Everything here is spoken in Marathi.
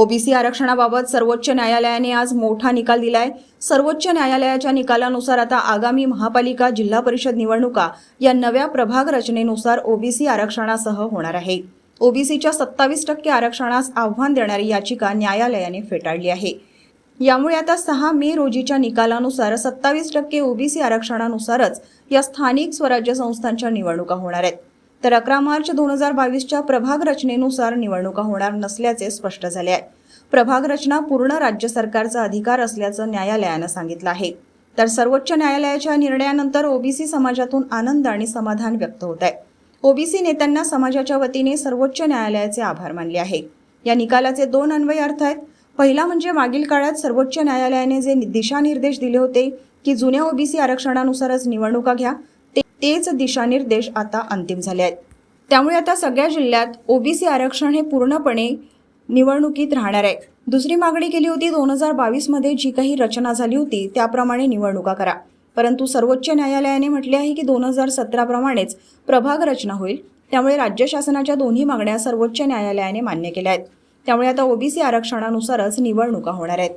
ओबीसी आरक्षणाबाबत सर्वोच्च न्यायालयाने आज मोठा निकाल दिलाय. सर्वोच्च न्यायालयाच्या निकालानुसार आता आगामी महापालिका जिल्हा परिषद निवडणुका या नव्या प्रभाग रचनेनुसार ओबीसी आरक्षणासह होणार आहे. ओबीसीच्या सत्तावीस टक्के आरक्षणास आव्हान देणारी याचिका न्यायालयाने फेटाळली आहे. यामुळे आता सहा मे रोजीच्या निकालानुसार सत्तावीस टक्के ओबीसी आरक्षणानुसारच या स्थानिक स्वराज्य संस्थांच्या निवडणुका होणार आहेत. तर अकरा मार्च दोन हजार बावीसच्या प्रभाग रचनेनुसार निवडणुका होणार नसल्याचे स्पष्ट झाले आहे. प्रभाग रचना पूर्ण राज्य सरकारचा अधिकार असल्याचं न्यायालयानं सांगितलं आहे. तर सर्वोच्च न्यायालयाच्या निर्णयानंतर ओबीसी समाजातून आनंद आणि समाधान व्यक्त होत आहे. ओबीसी नेत्यांना समाजाच्या वतीने सर्वोच्च न्यायालयाचे आभार मानले आहे. या निकालाचे दोन अन्वय अर्थ आहेत. पहिला म्हणजे मागील काळात सर्वोच्च न्यायालयाने जे दिशानिर्देश दिले होते की जुन्या ओबीसी आरक्षणानुसारच निवडणुका घ्या तेच दिशानिर्देश आता अंतिम झाले आहेत. त्यामुळे आता सगळ्या जिल्ह्यात ओबीसी आरक्षण हे पूर्णपणे निवडणुकीत राहणार आहे. दुसरी मागणी केली होती दोन हजार बावीसमध्ये जी काही रचना झाली होती त्याप्रमाणे निवडणुका करा. परंतु सर्वोच्च न्यायालयाने म्हटले आहे की दोन हजार सतराप्रमाणेच प्रभाग रचना होईल. त्यामुळे राज्य शासनाच्या दोन्ही मागण्या सर्वोच्च न्यायालयाने मान्य केल्या आहेत. त्यामुळे आता ओबीसी आरक्षणानुसारच निवडणुका होणार आहेत.